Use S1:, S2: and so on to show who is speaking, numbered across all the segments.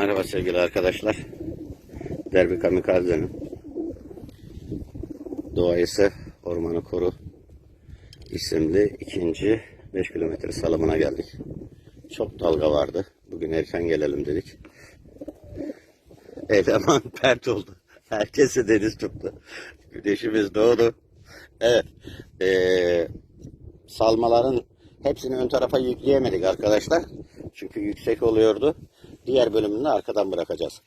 S1: Merhaba sevgili arkadaşlar. Derbi Kamikaze'nin Doğayı Sev, Ormanı Koru isimli ikinci 5 kilometre salımına geldik. Çok dalga vardı. Bugün erken gelelim dedik. Eleman pert oldu. Herkesi deniz tuttu. Güneşimiz doğdu. Evet. Ee, salmaların hepsini ön tarafa yükleyemedik arkadaşlar. Çünkü yüksek oluyordu. Diğer bölümünü arkadan bırakacağız.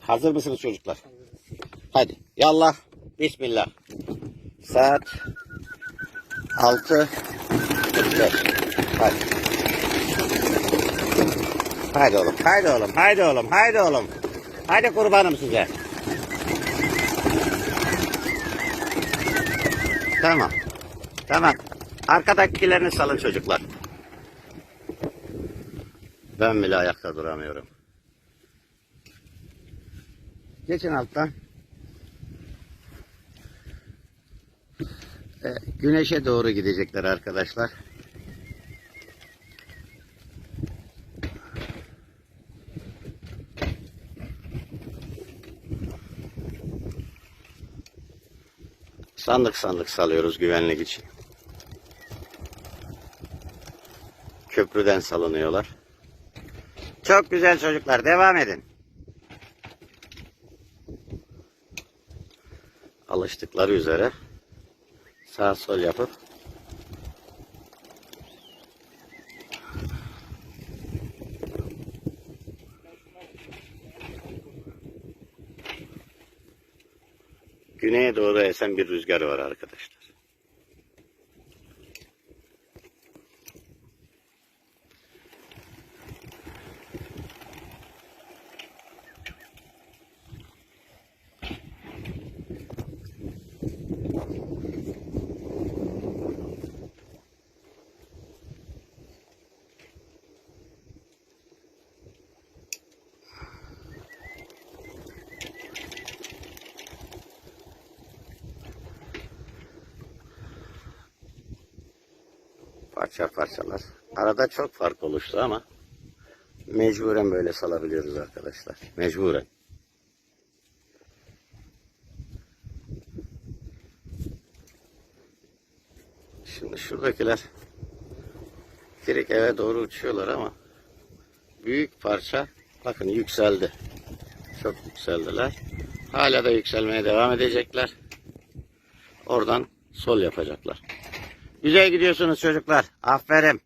S1: Hazır mısınız çocuklar? Hadi. Yallah. Bismillah. Saat 6 45. Hadi. Haydi oğlum, haydi oğlum, haydi oğlum, haydi oğlum. Haydi kurbanım size. Tamam. Tamam. Arkadakilerini salın çocuklar. Ben bile ayakta duramıyorum. Geçin alttan. Ee, güneşe doğru gidecekler arkadaşlar. Sandık sandık salıyoruz güvenlik için. Köprüden salınıyorlar. Çok güzel çocuklar. Devam edin. Alıştıkları üzere sağ sol yapıp güneye doğru esen bir rüzgar var arkadaşlar. Parça parçalar. Arada çok fark oluştu ama mecburen böyle salabiliyoruz arkadaşlar. Mecburen. Şimdi şuradakiler direkt eve doğru uçuyorlar ama büyük parça bakın yükseldi. Çok yükseldiler. Hala da yükselmeye devam edecekler. Oradan sol yapacaklar. Güzel gidiyorsunuz çocuklar. Aferin.